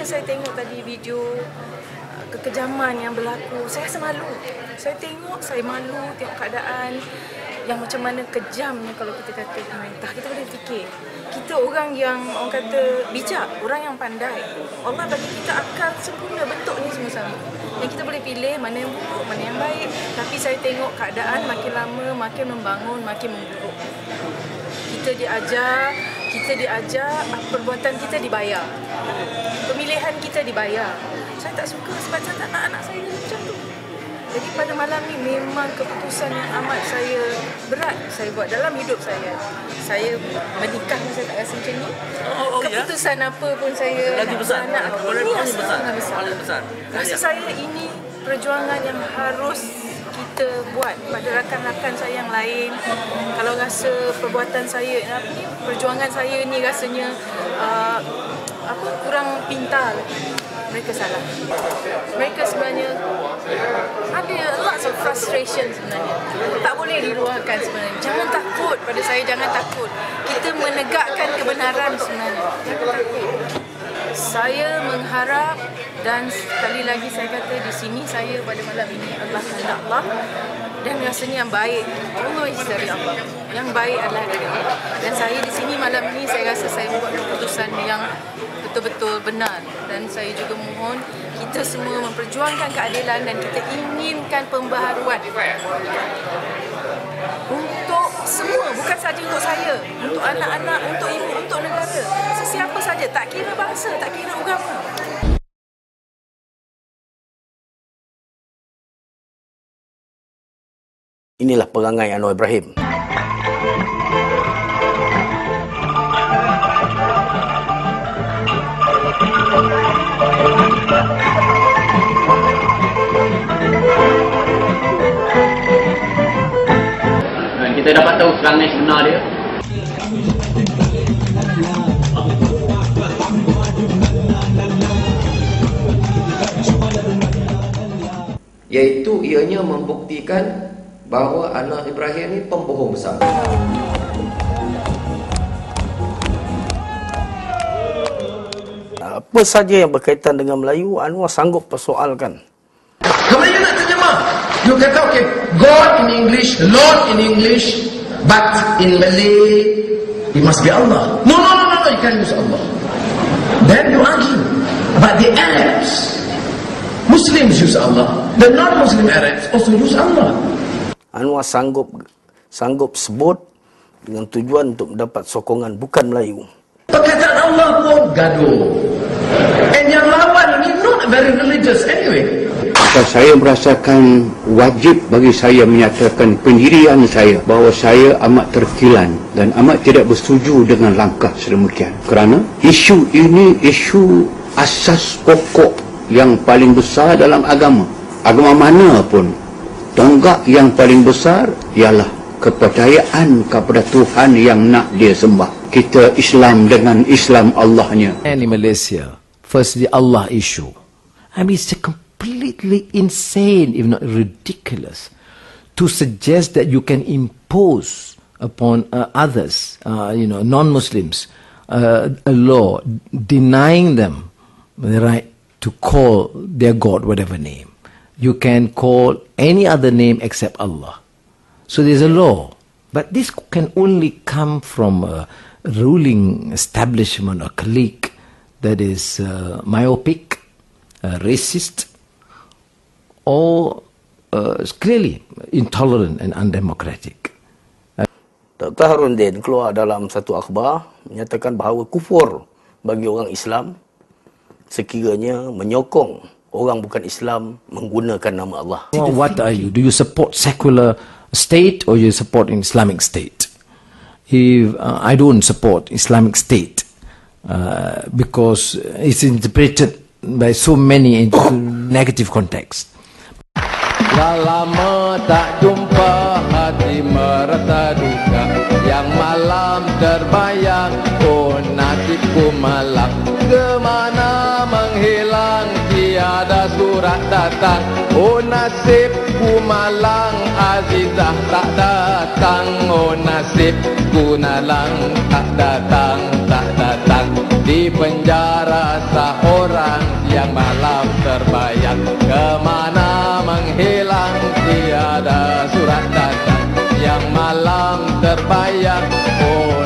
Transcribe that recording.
yang saya tengok tadi video uh, kekejaman yang berlaku, saya rasa malu. Saya tengok, saya malu tengok keadaan yang macam mana kejamnya kalau kita kata pemerintah. Kita boleh fikir. Kita orang yang orang kata bijak, orang yang pandai. Allah bagi kita akal sempurna bentuk ni semua sama. Yang kita boleh pilih mana yang buruk, mana yang baik. Tapi saya tengok keadaan makin lama, makin membangun, makin memburuk. Kita diajar, kita diajar, perbuatan kita dibayar. Pemilihan kita dibayar. Saya tak suka sebab saya tak nak anak saya macam tu. Jadi pada malam ni memang keputusan yang amat saya berat saya buat dalam hidup saya. Saya menikah saya tak rasa macam ni. Oh, oh, ya? keputusan apa pun saya Lagi besar. anak ini besar. besar. Paling besar. Rasa Ya. saya ini perjuangan yang harus kita buat pada rakan-rakan saya yang lain. Kalau rasa perbuatan saya ni perjuangan saya ni rasanya uh, apa kurang pintar mereka salah. Mereka sebenarnya ada lots of frustration sebenarnya. Tak boleh diluahkan sebenarnya. Jangan takut pada saya, jangan takut. Kita menegakkan kebenaran dan sekali lagi saya kata di sini saya pada malam ini Allah kehendak Allah dan rasanya yang baik always dari Allah. Yang baik adalah dari Allah. Dan saya di sini malam ini saya rasa saya buat keputusan yang betul-betul benar dan saya juga mohon kita semua memperjuangkan keadilan dan kita inginkan pembaharuan untuk semua bukan saja untuk saya untuk anak-anak untuk ibu untuk negara sesiapa saja tak kira bangsa tak kira agama Inilah perangai Anwar Ibrahim. Dan kita dapat tahu serangan sebenar dia. iaitu ianya membuktikan bahawa anak Ibrahim ni pembohong besar. Apa saja yang berkaitan dengan Melayu, Anwar sanggup persoalkan. You nak terjemah, you kata okay, God in English, Lord in English, but in Malay, it must be Allah. No, no, no, no, no, you can't use Allah. Then you argue. But the Arabs, Muslims use Allah. The non-Muslim Arabs also use Allah. Anwar sanggup sanggup sebut dengan tujuan untuk mendapat sokongan bukan Melayu. Perkataan Allah pun gaduh. And yang lawan ini not very religious anyway. Maka saya merasakan wajib bagi saya menyatakan pendirian saya bahawa saya amat terkilan dan amat tidak bersetuju dengan langkah sedemikian. Kerana isu ini isu asas pokok yang paling besar dalam agama. Agama mana pun tonggak yang paling besar ialah kepercayaan kepada Tuhan yang nak dia sembah. Kita Islam dengan Islam Allahnya. And in Malaysia, first the Allah issue. I mean, it's completely insane, if not ridiculous, to suggest that you can impose upon uh, others, uh, you know, non-Muslims, uh, a law denying them the right to call their God whatever name. You can call any other name except Allah. So there's a law. But this can only come from a ruling establishment a clique that is uh, myopic, uh, racist, or uh, clearly intolerant and undemocratic. Dr. Harundin keluar dalam satu akhbar menyatakan bahawa kufur bagi orang Islam sekiranya menyokong orang bukan Islam menggunakan nama Allah. Well, what are you? Do you support secular state or you support an Islamic state? If uh, I don't support Islamic state uh, because it's interpreted by so many into negative context. Dah lama tak jumpa hati merasa duka Yang malam terbayang Oh nasibku malang Kemana surat datang. Oh nasibku malang Azizah tak datang. Oh nasibku nalang Tak datang, tak datang. Di penjara seorang Yang malam terbayang. Kemana menghilang Tiada surat datang. Yang malam terbayang Oh